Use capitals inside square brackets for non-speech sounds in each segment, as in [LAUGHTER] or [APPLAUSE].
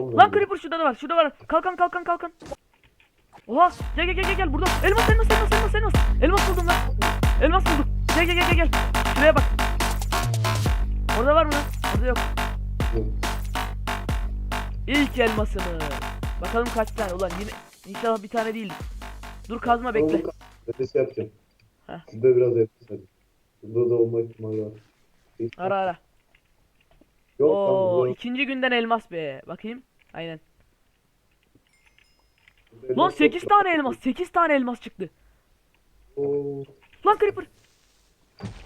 Patlatalım. Lan. Creeper şurada da var. Şurada var. Kalkan kalkan kalkan. Oha. Gel gel gel gel gel burada. Elmas elmas elmas elmas elmas. Elmas buldum lan. Elmas buldum. Gel gel gel gel gel. Şuraya bak. Orada var mı lan? Orada yok. İlk elmasımız. Bakalım kaç tane. Ulan yine inşallah bir tane değildir. Dur kazma bekle. Şey yapacağım. Heh. Biraz yapayım. Bunda da olma ihtimali var. Ara ara. Yok Oo ikinci günden elmas be. Bakayım. Aynen. Lan elmas 8 yok. tane elmas. 8 tane elmas çıktı. Oo. Lan Creeper.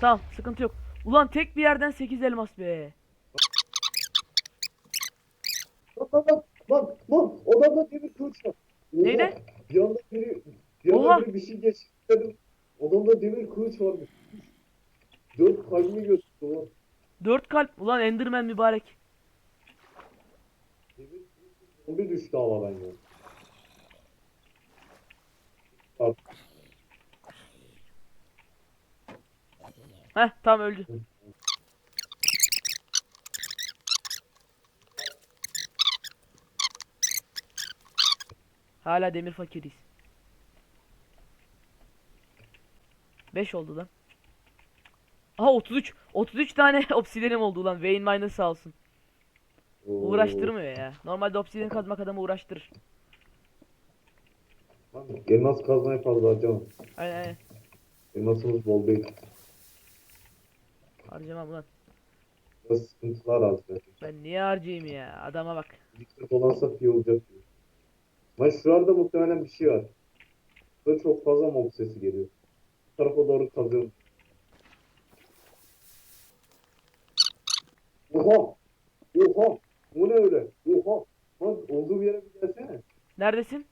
Tamam sıkıntı yok. Ulan tek bir yerden 8 elmas be. Lan lan lan odamda demir kılıç var. Oha, Neydi? Bir anda biri bir anda biri bir şey geçti dedim. Odamda demir kılıç varmış. Dört kalbimi gösterdi lan. 4 kalp. Ulan Enderman mübarek. Zombi düştü havadan ya. Bak, Heh tamam öldü. Hala demir fakiriyiz. 5 oldu lan. Aha 33. 33 tane [LAUGHS] obsidianim oldu lan. Wayne Miner sağ olsun. Oo. Uğraştırmıyor ya. Normalde obsidian kazmak adamı uğraştırır. Elmas kazmaya fazla harcamam. Aynen aynen. Elmasımız bol değil. Harcamam lan. Biraz sıkıntılar az zaten. Ben niye harcayayım ya? Adama bak. Dikkat olansa iyi olacak. Ama şurada muhtemelen bir şey var. Burada çok fazla mob sesi geliyor. Bu tarafa doğru kazıyorum. Oha! Oha! Bu ne öyle? Oha! Lan olduğum yere bir gelsene. Neredesin?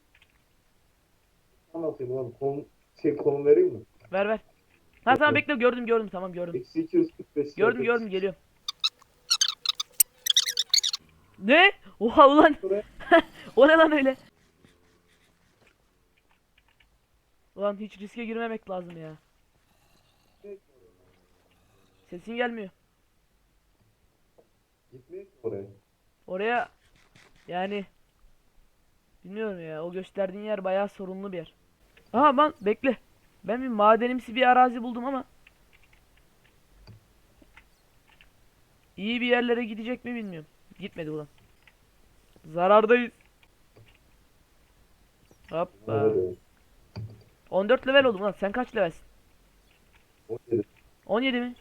Anlatayım lan. Kon, şey konum vereyim mi? Ver ver. Ha tamam bekle gördüm gördüm tamam gördüm. Eksi 245. Gördüm gördüm geliyor. Ne? Oha ulan. [LAUGHS] O ne lan öyle? Ulan hiç riske girmemek lazım ya. Sesin gelmiyor. Gitmeye ki oraya. Oraya yani bilmiyorum ya. O gösterdiğin yer bayağı sorunlu bir yer. Aha ben bekle. Ben bir madenimsi bir arazi buldum ama iyi bir yerlere gidecek mi bilmiyorum. Gitmedi ulan. Zarardayız. Hoppa. Nerede? 14 level oldum lan. Sen kaç levelsin? 17. 17 mi?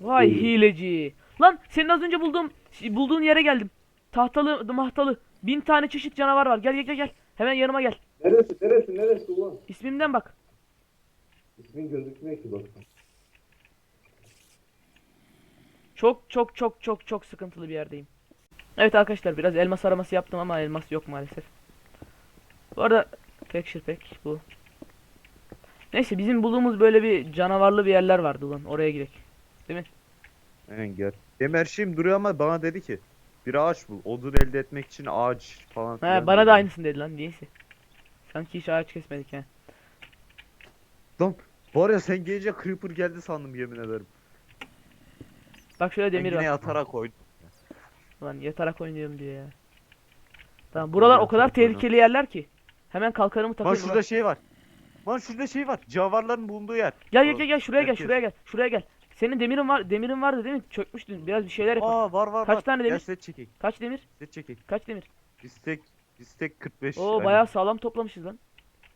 Vay hileci. Lan senin az önce bulduğum bulduğun yere geldim. Tahtalı, mahtalı. Bin tane çeşit canavar var. Gel gel gel gel. Hemen yanıma gel. Neresi? Neresi? Neresi ulan? İsmimden bak. İsmin gözükmüyor ki bak. Çok çok çok çok çok sıkıntılı bir yerdeyim. Evet arkadaşlar biraz elmas araması yaptım ama elmas yok maalesef. Bu arada texture pack bu. Neyse bizim bulduğumuz böyle bir canavarlı bir yerler vardı ulan. Oraya gidelim. Aynen gel. Benim her şeyim duruyor ama bana dedi ki bir ağaç bul. Odun elde etmek için ağaç falan He filan bana dedi. da aynısını dedi lan niyeyse. Sanki hiç ağaç kesmedik he. Lan var ya sen gelince creeper geldi sandım yemin ederim. Bak şöyle Ben demir yine var. yatarak koydum. Lan yatarak oynuyorum diyor ya. Tamam buralar o kadar tehlikeli yerler ki. Hemen kalkanımı Lan takayım. şurada şey var. Lan şurada şey var. Canavarların bulunduğu yer. Gel gel gel gel şuraya gel Herkes- şuraya gel. Şuraya gel. Senin demirin var demirin vardı değil mi? Çökmüştün. Biraz bir şeyler yapalım. Aa var var Kaç var. tane Gel demir? set çekek. Kaç demir? Set çekek. Kaç demir? Bistek bistek 45. Oo aynen. bayağı sağlam toplamışız lan.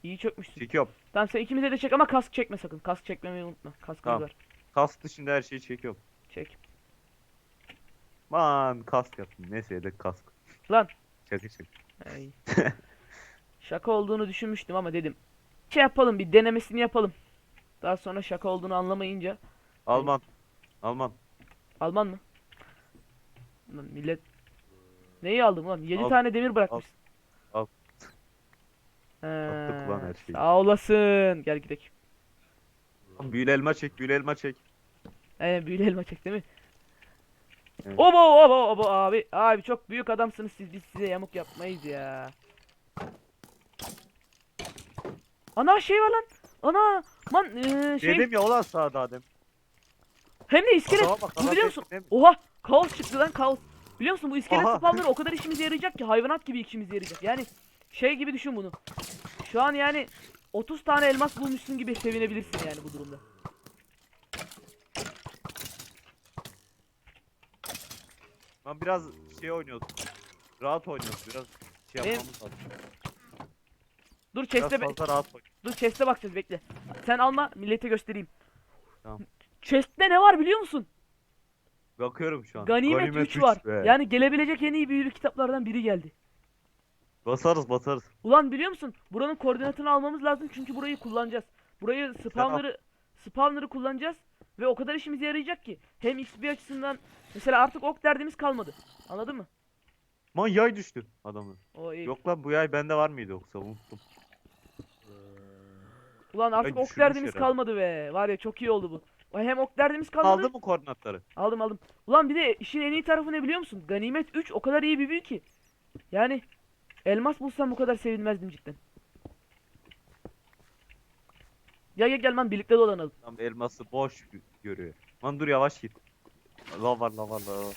İyi çökmüşsün. çekiyorum. Tamam sen ikimize de çek ama kask çekme sakın. Kask çekmemeyi unutma. Kaskımız Tamam. var. Kask dışında her şeyi çekiyorum. Çek. Man kask yaptım. Neyse yedek kask. Lan. Şaka şaka. Ay. [LAUGHS] şaka olduğunu düşünmüştüm ama dedim. Şey yapalım bir denemesini yapalım. Daha sonra şaka olduğunu anlamayınca Alman. Alman. Alman mı? Lan millet Neyi aldım lan? 7 Al. tane demir bırakmışsın. Al. Lan her şeyi. Sağ olasın. Gel gidelim. Lan Büyülü elma çek, büyülü elma çek. Aynen büyülü elma çek değil mi? Evet. Obo obo obo abi. Abi çok büyük adamsınız siz. Biz size yamuk yapmayız ya. Ana şey var lan. Ana. Man eee, şey. Dedim ya ulan sağda Adem. Hem de iskelet. Adama bak, Bu adam biliyor musun? Oha. Kaos çıktı lan kaos. Biliyor musun bu iskelet Aha. spamları o kadar işimize yarayacak ki hayvanat gibi işimize yarayacak. Yani şey gibi düşün bunu. Şu an yani 30 tane elmas bulmuşsun gibi sevinebilirsin yani bu durumda. Lan biraz şey oynuyoruz. Rahat oynuyoruz biraz. Şey Benim- yapmamız lazım. Dur Biraz chest'e be- fazla rahat oynuyoruz. dur chest'e bakacağız bekle. Sen alma millete göstereyim. Tamam. Chest'te ne var biliyor musun? Bakıyorum şu an. Ganimet, 3 üç var. be. Yani gelebilecek en iyi büyülü kitaplardan biri geldi. Basarız basarız. Ulan biliyor musun? Buranın koordinatını almamız lazım çünkü burayı kullanacağız. Burayı spawner'ı spawner'ı kullanacağız ve o kadar işimize yarayacak ki hem XP açısından mesela artık ok derdimiz kalmadı. Anladın mı? Man yay düştü adamın. O iyi. Yok lan bu yay bende var mıydı yoksa unuttum. Ulan artık ok düşürmüş derdimiz herhalde. kalmadı be. Var ya çok iyi oldu bu. Hem ok derdimiz kalmadı. Aldı mı koordinatları? Aldım aldım. Ulan bir de işin en iyi tarafı ne biliyor musun? Ganimet 3 o kadar iyi bir büyü ki. Yani elmas bulsam bu kadar sevinmezdim cidden. Ya gel gel lan birlikte dolanalım. Tam elması boş gö- görüyor. Lan dur yavaş git. La var la var la var.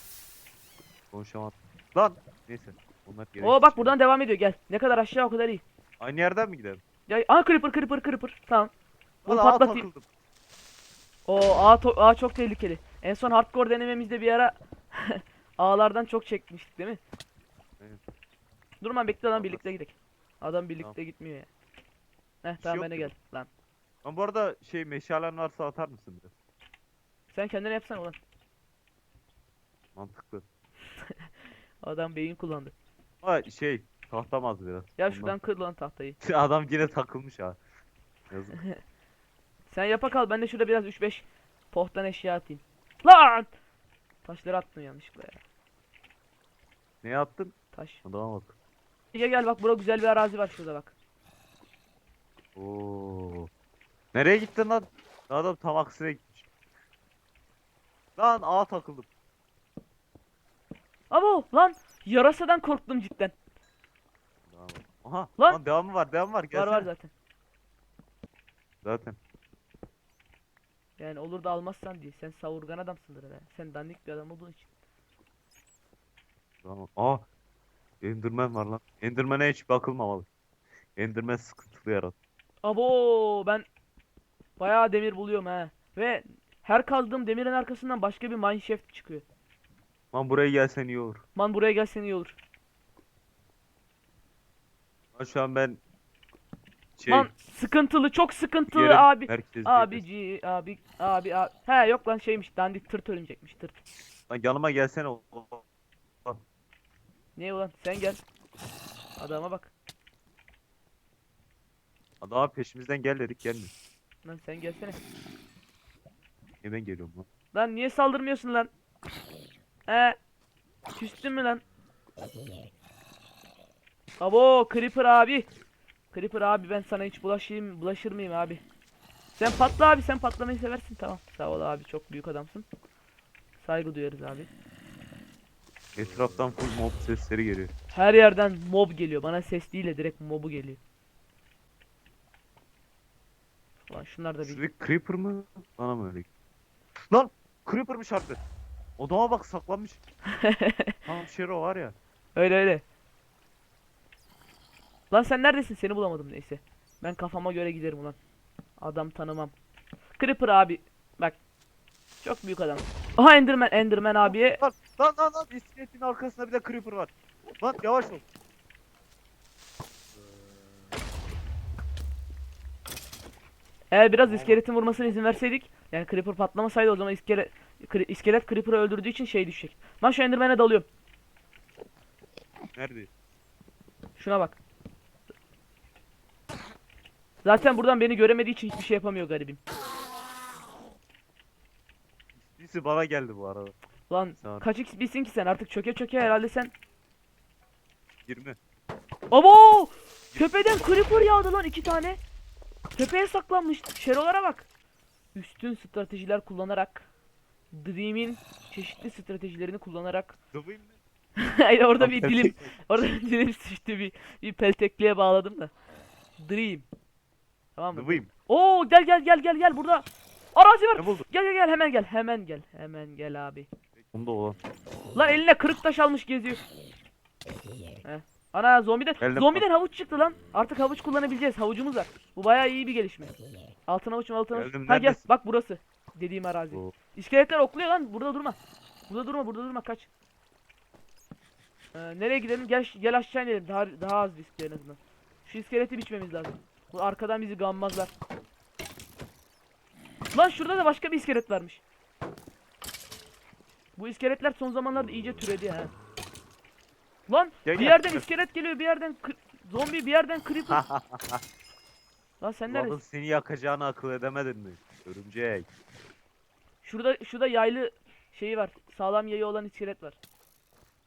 Konuşamadım. Lan neyse. Onlar gereksiz Oo bak şeyler. buradan devam ediyor gel. Ne kadar aşağı o kadar iyi. Aynı yerden mi gidelim? Ya aa creeper creeper creeper. Tamam. Bunu ağa patlatayım. takıldım. O A, to- A çok tehlikeli. En son hardcore denememizde bir ara [LAUGHS] ağlardan çok çekmiştik değil mi? Evet. Durma bekle lan birlikte gidelim. Adam birlikte Tamam. gitmiyor ya. Heh şey tamam yok bana gel lan. Lan bu arada şey meşalen varsa atar mısın biraz? Sen kendine yapsana ulan. Mantıklı. [LAUGHS] Adam beyin kullandı. Ama şey tahtamaz biraz. Ya Ondan. şuradan kır lan tahtayı. [LAUGHS] Adam yine takılmış ha. Yazık. [LAUGHS] Sen yapa kal ben de şurada biraz 3-5 pohtan eşya atayım. Lan! Taşları attım yanlışlıkla ya. ne attın? Taş. Adama bak. Gel gel bak burada güzel bir arazi var şurada bak. Oo. Nereye gittin lan? Adam tam aksine gitmiş. Lan ağa takıldım. Abo lan yarasadan korktum cidden. Aha. Lan! Lan. devamı var, devamı var. Var Gelsene. var zaten. Zaten. Yani olur da almazsan diye. Sen savurgan adamsındır be. Sen dandik bir adam olduğun için. Tamam. Aa. Enderman var lan. Enderman'e hiç bakılmamalı. Enderman sıkıntılı yarat. Abo ben bayağı demir buluyorum ha. Ve her kazdığım demirin arkasından başka bir mineshaft çıkıyor. Lan buraya gelsen iyi olur. Man buraya gelsen iyi olur. Lan şu an ben şey Man sıkıntılı çok sıkıntılı yerim abi. merkezi Abici abi abi abi. He yok lan şeymiş dandik tırt ölünecekmiş tırt. Lan yanıma gelsene. o- Ne ulan sen gel. Adama bak. Adama peşimizden gel dedik gelmiyor. Lan sen gelsene. Hemen geliyorum lan. Lan niye saldırmıyorsun lan? He. Küstün mü lan? Abo Creeper abi. Creeper abi ben sana hiç bulaşayım, bulaşır mıyım abi? Sen patla abi sen patlamayı seversin tamam. Sağ ol abi çok büyük adamsın. Saygı duyarız abi. Etraftan full mob sesleri geliyor. Her yerden mob geliyor. Bana ses değil de direkt mobu geliyor. Ulan şunlar da bir... Şuradaki creeper mı? Bana mı öyle? Lan! Creeper'mış harbi. Odama bak saklanmış. [LAUGHS] Tamam Shero var ya. Öyle öyle. Lan sen neredesin? Seni bulamadım neyse. Ben kafama göre giderim ulan. Adam tanımam. Creeper abi. Bak. Çok büyük adam. Aha Enderman. Enderman abiye. Lan lan lan lan iskeletin arkasında bir de creeper var. Lan yavaş ol. Eğer biraz iskeletin vurmasına izin verseydik. Yani Creeper patlamasaydı o zaman iskelet, kri- iskelet Creeper'ı öldürdüğü için şey düşecek. Ben şu Enderman'e dalıyorum. Nerede? Şuna bak. Zaten buradan beni göremediği için hiçbir şey yapamıyor garibim. Birisi bana geldi bu arada. Lan Sağ ol. kaç XP'sin ki sen artık çöke çöke herhalde sen. 20. Abo! Tepeden creeper yağdı lan iki tane. Tepeye saklanmış. Şerolara bak. Üstün stratejiler kullanarak Dream'in çeşitli stratejilerini kullanarak Dıvayım mı? [LAUGHS] Hayır orada bir dilim orada bir dilim [LAUGHS] sıçtı bir, bir peltekliğe bağladım da. Dream. Tamam mı? Oo gel gel gel gel gel burada. Arazi var. Ne buldun? Gel gel gel hemen gel hemen gel hemen gel abi. Bunda olan. Lan eline kırık taş almış geziyor. Heh. Ana zombiden Elde zombiden havuç çıktı lan. Artık havuç kullanabileceğiz. Havucumuz var. Bu bayağı iyi bir gelişme. Altın havuç mu altın havuç. Geldim, Ha gel neredesin? bak burası. Dediğim arazi. Bu. İskeletler okluyor lan. Burada durma. Burada durma, burada durma. Kaç. Ee, nereye gidelim? Gel gel aşağı inelim. Daha daha az riskli en azından. Şu iskeleti biçmemiz lazım. Bu arkadan bizi gammazlar. Lan şurada da başka bir iskelet varmış. Bu iskeletler son zamanlarda iyice türedi ha. Lan Gel, bir yerden iskelet geliyor, bir yerden zombi, bir yerden creeper. [LAUGHS] Lan sen Lavın neredesin? seni yakacağını akıl edemedin mi? Örümcek. Şurada şurada yaylı şeyi var. Sağlam yayı olan iskelet var.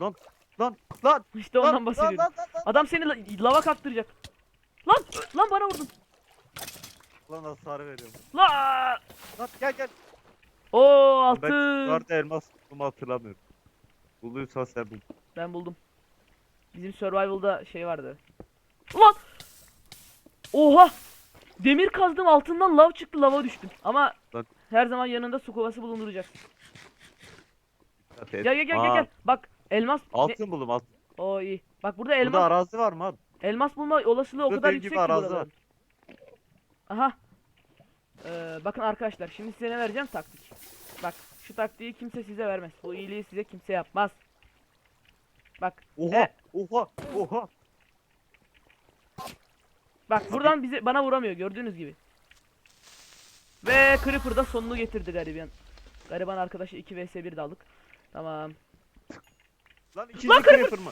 Lan lan lan. İşte ondan bahsediyorum. Adam seni la- lava kaptıracak. Lan lan bana vurdun. Lan hasar veriyorum. La! Lan gel gel. O Ben altın. nerede elmas bulduğumu hatırlamıyorum. Bulduysan sen bul. Ben buldum. Bizim survival'da şey vardı. Ulan! Oha! Demir kazdım altından lav çıktı lava düştüm. Ama Lan. her zaman yanında su kovası bulunduracaksın. Dikkat et. Gel gel gel gel Aa, gel. Bak elmas. Ne? Altın buldum altın. O iyi. Bak burada elmas Burada arazi var mı abi? Elmas bulma olasılığı o Burada kadar yüksek ki buraların. Aha. Ee, bakın arkadaşlar şimdi size ne vereceğim taktik. Bak şu taktiği kimse size vermez. Bu iyiliği size kimse yapmaz. Bak. Oha e, oha oha. Bak buradan bize bana vuramıyor gördüğünüz gibi. Ve Creeper da sonunu getirdi gariban. Gariban arkadaşı 2 vs 1 daldık. Tamam. Lan ikinci Lan creeper mı?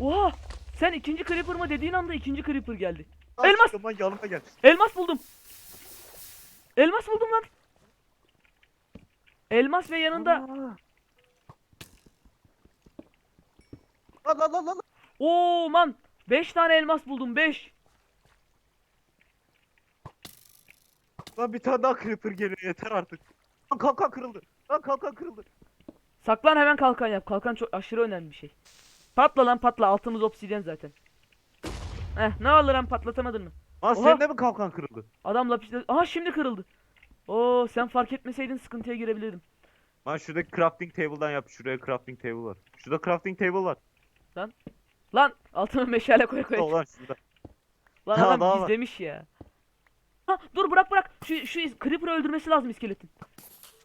Oha! Sen ikinci Creeper mı dediğin anda ikinci Creeper geldi. Lan Elmas! çıktım Lan yanıma gel. Elmas buldum. Elmas buldum lan. Elmas ve yanında. Lan lan lan lan. Oo man 5 tane elmas buldum 5. Lan bir tane daha creeper geliyor yeter artık. Lan kalkan kırıldı. Lan kalkan kırıldı. Saklan hemen kalkan yap. Kalkan çok aşırı önemli bir şey. Patla lan patla. Altımız obsidyen zaten. Eh ne var lan patlatamadın mı? Lan Oha. senin de mi kalkan kırıldı? Adam lapisle... Aha şimdi kırıldı. Oo sen fark etmeseydin sıkıntıya girebilirdim. Lan şuradaki crafting table'dan yap. Şuraya crafting table var. Şurada crafting table var. Lan altıma meşale koy koy. Ulan şurada. Lan adam daha var. gizlemiş ya. Ha dur bırak bırak. Şu şu Creeper'ı öldürmesi lazım iskeletin.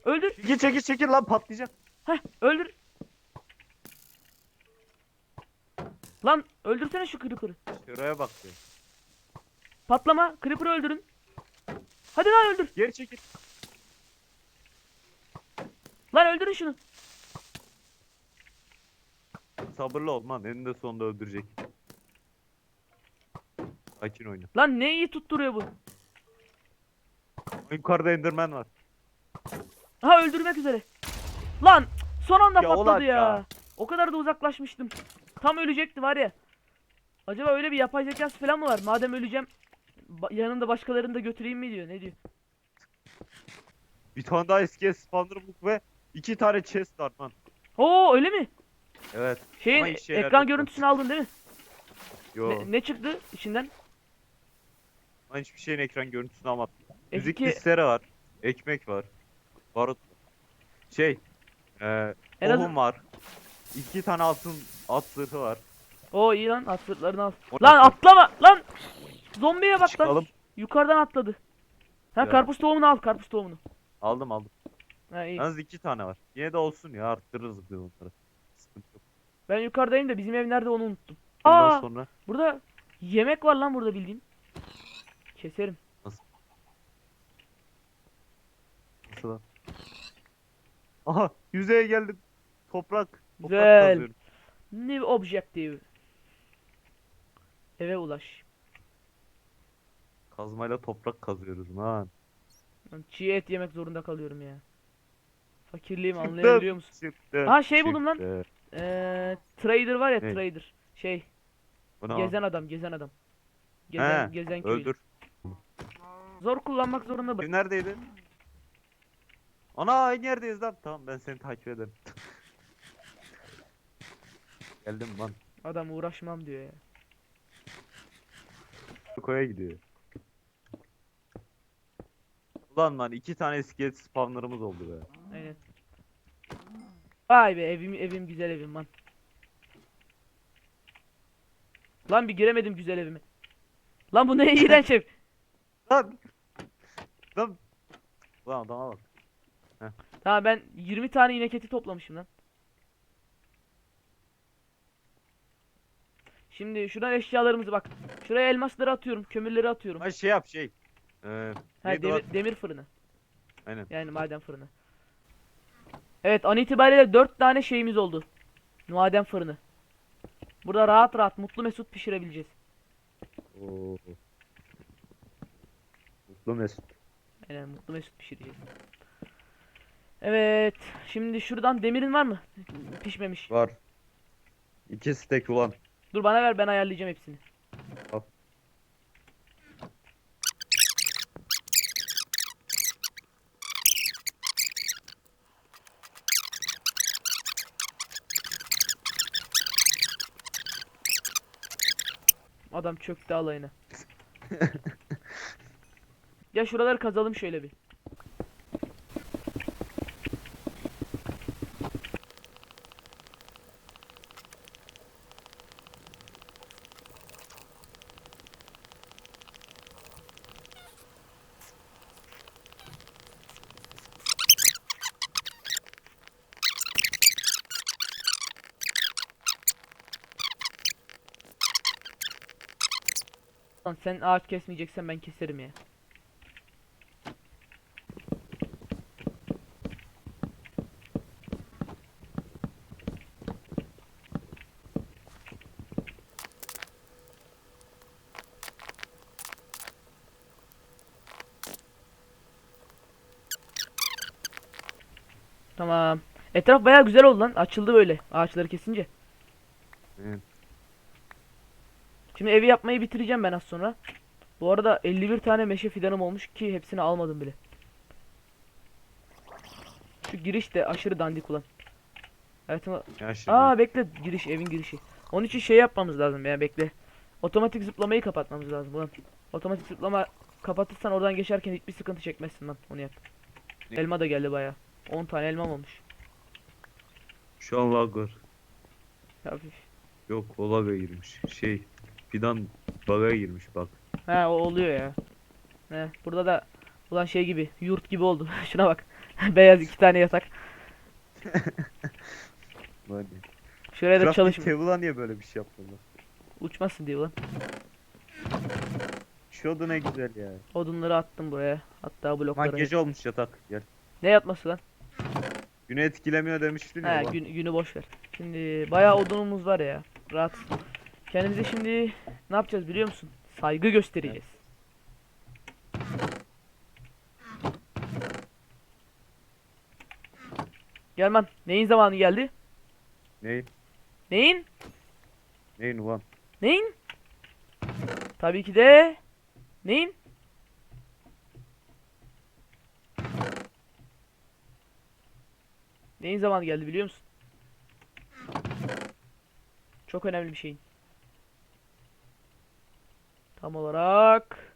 Öldür. Çekil çekil çekil lan patlayacak. Heh öldür. Lan öldürsene şu Creeper'ı. Şuraya bak be. Patlama. Creeper'ı öldürün. Hadi lan öldür. Geri çekil. Lan öldürün şunu. Sabırlı ol lan. Eninde sonunda öldürecek. Sakin oyna. Lan ne iyi tutturuyor bu. Yukarıda enderman var. Aha öldürmek üzere. Lan son anda Ya patladı ulan ya. ya. O kadar da uzaklaşmıştım. Tam ölecekti var ya. Acaba öyle bir yapay zekası falan mı var? Madem öleceğim ba- yanımda başkalarını da götüreyim mi diyor. Ne diyor? Bir tane daha eskiye spawner book ve iki tane chest var lan. Oo öyle mi? Evet. Şeyin ekran yok. görüntüsünü aldın değil mi? Yo. Ne, ne çıktı içinden? Ben hiçbir şeyin ekran görüntüsünü almadım. Müzik F2 listeleri var. Ekmek var. Barut. Şey. Eee En az- var. İki tane altın at zırhı var. Oo iyi lan at al. O Lan ne? atlama lan. Zombiye bak lan. Çıkalım. Yukarıdan atladı. Ha Ya. karpuz tohumunu al karpuz tohumunu. Aldım aldım. Ha iyi. Yalnız iki tane var. Yine de olsun ya arttırırız biz onları. Sıkıntı yok. Ben yukarıdayım da bizim ev nerede onu unuttum. Bundan Aa sonra burada yemek var lan burada bildiğin. Keserim. nasıl lan? Aha yüzeye geldim. Toprak. Güzel. New objective. Eve ulaş. Kazmayla toprak kazıyoruz lan. Lan Çiğ et yemek zorunda kalıyorum ya. Fakirliğimi Çıktım, anlayabiliyor musun? çıktım, Ha, şey buldum lan. çıktı. Ee, trader var ya Ne? trader. Şey Bu ne gezen adam gezen adam. Gezen, He, gezen köy. Öldür. Zor kullanmak zorunda bırak. Kim neredeydi? Ana aynı yerdeyiz lan. Tamam ben seni takip ederim. [LAUGHS] Geldim lan. Adam uğraşmam diyor ya. Koya gidiyor. Ulan lan iki tane iskelet spawner'ımız oldu be. Aynen. Vay be evim evim güzel evim lan. Lan bir giremedim güzel evime. Lan bu ne [LAUGHS] iğrenç ev. Lan. Lan. Lan adama bak. Tamam ben 20 tane inek eti toplamışım lan. Şimdi şuradan eşyalarımızı bak. Şuraya elmasları atıyorum, kömürleri atıyorum. Ay şey yap şey. Ee, Ha, neydi o? demir, demir fırını. Aynen. Yani maden fırını. Evet an itibariyle 4 tane şeyimiz oldu. Maden fırını. Burada rahat rahat mutlu mesut pişirebileceğiz. Oo. Mutlu Mesut. Aynen mutlu mesut pişireceğiz. Evet. Şimdi şuradan demirin var mı? Pişmemiş. Var. İki stek ulan. Dur bana ver ben ayarlayacağım hepsini. Al. Adam çöktü alayına. [LAUGHS] ya şuraları kazalım şöyle bir. Lan sen ağaç kesmeyeceksen ben keserim ya. Tamam. Etraf bayağı güzel oldu lan. Açıldı böyle ağaçları kesince. Evet. Şimdi evi yapmayı bitireceğim ben az sonra. Bu arada 51 tane meşe fidanım olmuş ki hepsini almadım bile. Şu giriş de aşırı dandik ulan. Evet ama... Aa bekle giriş evin girişi. Onun için şey yapmamız lazım ya bekle. Otomatik zıplamayı kapatmamız lazım ulan. Otomatik zıplama kapatırsan oradan geçerken hiçbir sıkıntı çekmezsin lan onu yap. Elma da geldi baya. 10 tane elmam olmuş. Şu an lag var. Hafif. Yok lag'a girmiş. Şey. Fidan bug'a girmiş bak. He o oluyor ya. He burada da ulan şey gibi yurt gibi oldu. [LAUGHS] Şuna bak. [LAUGHS] Beyaz iki tane yatak. [LAUGHS] Hadi. Şuraya da çalışma. table'a niye böyle bir şey yaptılar? Uçmasın diye ulan. Şu oda ne güzel ya. Odunları attım buraya. Hatta Lan blokları. gece olmuş yatak. Gel. Ne yatması lan? Günü etkilemiyor demiştin ya. He gün, günü boş ver. Şimdi bayağı odunumuz var ya. Rahat. Kendimize şimdi ne yapacağız biliyor musun? Saygı göstereceğiz. Gelman. Neyin zamanı geldi? Ney? Neyin? Neyin ulan? Neyin? Tabii ki de neyin? Neyin zamanı geldi biliyor musun? Çok önemli bir şeyin. Tam olarak